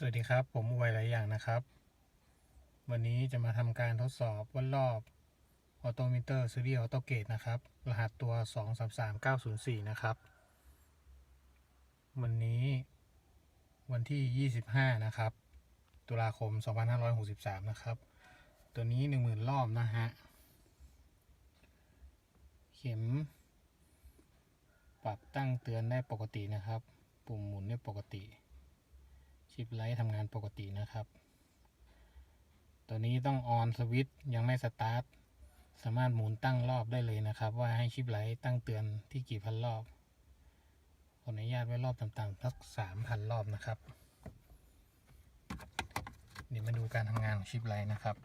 สวัสดีครับ ผมอวยหลายอย่างนะครับ วันนี้จะมาทำการทดสอบวัดรอบออโตมิเตอร์ซีรีส์ออโตเกตนะครับ รหัสตัว 233904 นะครับ วันนี้วันที่ 25 นะครับ ตุลาคม 2563 นะครับ ตัวนี้ 10,000 รอบนะฮะ เข็ม ปรับตั้งเตือนได้ปกตินะครับ ปุ่มหมุนได้ปกติ ชิปไลท์ทำงานปกตินะครับ ตัวนี้ต้องออนสวิตช์ยังไม่สตาร์ท สามารถหมุนตั้งรอบได้เลยนะครับ ว่าให้ชิปไลท์ตั้งเตือนที่กี่พันรอบขออนุญาตไว้รอบต่ำๆสักสามพันรอบนะครับ เดี๋ยวมาดูการทำงานของชิปไลท์นะครับ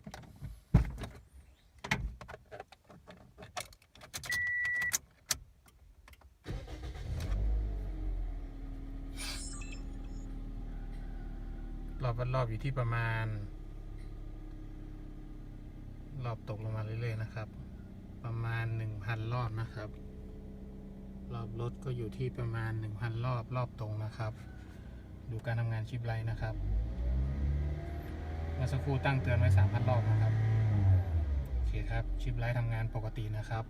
รอบวัดรอบอยู่ที่ประมาณ รอบตกลงมาเรื่อยๆนะครับ ประมาณ1,000รอบนะครับ รอบรถก็อยู่ที่ประมาณ1,000รอบรอบตรงนะครับ ดูการทำงานชิปไลท์นะครับเมื่อสักครู่ตั้งเตือนไว้3,000รอบนะครับโอเคครับชิปไลท์ทำงานปกตินะครับ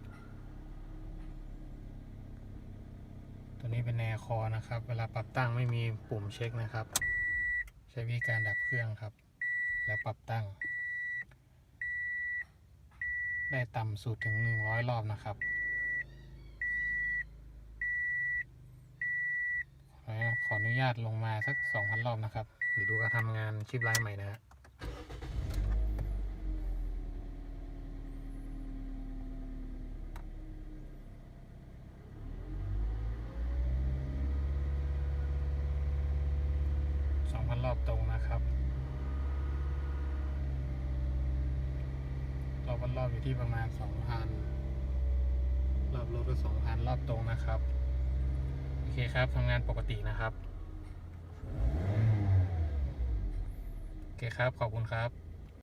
ตัวนี้เป็นแนวคอนะครับ เวลาปรับตั้งไม่มีปุ่มเช็คนะครับ ใช้วิธีการดับเครื่องครับ แล้วปรับตั้ง ได้ต่ำสุดถึง 100 รอบนะครับขออนุญาตลงมาสัก 2,000 รอบนะครับ เดี๋ยวดูการทำงานชิปไลน์ใหม่นะฮะ 2,000 รอบตรงนะครับ รอบวันรอบอยู่ที่ประมาณ 2,000 รอบรถก็ 2,000 รอบตรงนะครับ โอเคครับทำงานปกตินะครับ โอเคครับ ขอบคุณครับ